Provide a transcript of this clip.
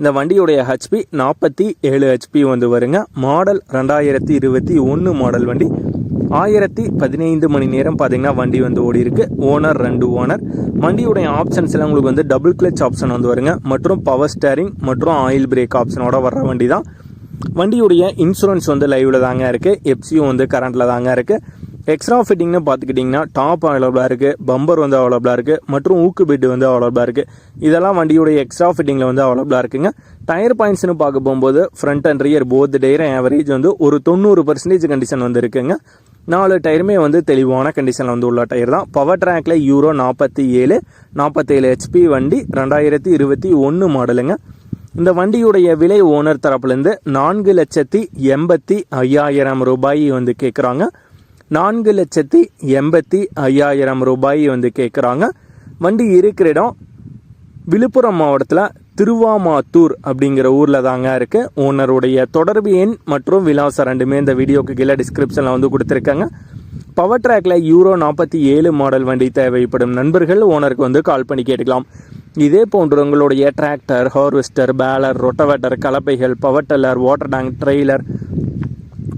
இந்த வண்டியுடைய ஹெச்பி நாற்பத்தி ஏழு ஹெச்பி வந்து வருங்க. மாடல் ரெண்டாயிரத்தி இருபத்தி ஒன்று மாடல் வண்டி. ஆயிரத்தி பதினைந்து மணி நேரம் பார்த்தீங்கன்னா வண்டி வந்து ஓடி இருக்கு ஓனர் ரெண்டு ஓனர் வண்டியுடைய ஆப்ஷன்ஸ் எல்லாம் உங்களுக்கு வந்து டபுள் கிளச் ஆப்ஷன் வந்து வருங்க. மற்றும் பவர் ஸ்டேரிங் மற்றும் ஆயில் பிரேக் ஆப்ஷனோட வர்ற வண்டி தான் வண்டியுடைய இன்சூரன்ஸ் வந்து லைவில் தாங்க இருக்குது எப்சியும் வந்து கரண்ட்டில் தாங்க இருக்குது எக்ஸ்ட்ரா ஃபிட்டிங்னு பார்த்துக்கிட்டிங்கன்னா டாப் அவைலபிளாக இருக்குது பம்பர் வந்து அவைலபிளாக இருக்குது மற்றும் ஊக்கு பெட் வந்து அவைலபிளாக இருக்குது இதெல்லாம் வண்டியுடைய எக்ஸ்ட்ரா ஃபிட்டிங்கில் வந்து அவைலபிளாக இருக்குங்க. டயர் பாயிண்ட்ஸ்னு பார்க்க போகும்போது front and rear both tyre average வந்து ஒரு தொண்ணூறு பர்சன்டேஜ் கண்டிஷன் வந்து இருக்குங்க. நாலு டயருமே வந்து தெளிவான கண்டிஷனில் வந்து உள்ள டயர் தான். பவர் ட்ராக்ல யூரோ நாற்பத்தி ஏழு நாற்பத்தேழு ஹெச்பி வண்டி ரெண்டாயிரத்தி இருபத்தி ஒன்று மாடலுங்க இந்த வண்டியுடைய விலை ஓனர் தரப்புலேருந்து நான்கு லட்சத்தி எண்பத்தி ஐயாயிரம் ரூபாய் வந்து கேட்குறாங்க நான்கு லட்சத்தி எண்பத்தி ஐயாயிரம் ரூபாய் வந்து கேட்குறாங்க வண்டி இருக்கிற இடம் விழுப்புரம் மாவட்டத்தில் திருவாமாத்தூர் அப்படிங்கிற ஊரில் தாங்க இருக்குது ஓனருடைய தொடர்பு எண் மற்றும் விலாசம் ரெண்டுமே இந்த வீடியோக்கு கீழே டிஸ்கிரிப்ஷனில் வந்து கொடுத்துருக்காங்க. பவர் ட்ராக்ல யூரோ நாற்பத்தி ஏழு மாடல் வண்டி தேவைப்படும் நண்பர்கள் ஓனருக்கு வந்து கால் பண்ணி கேட்டுக்கலாம். இதே போன்று உங்களுடைய tractor harvester baler rotavator கலப்பைகள் power tiller water tank trailer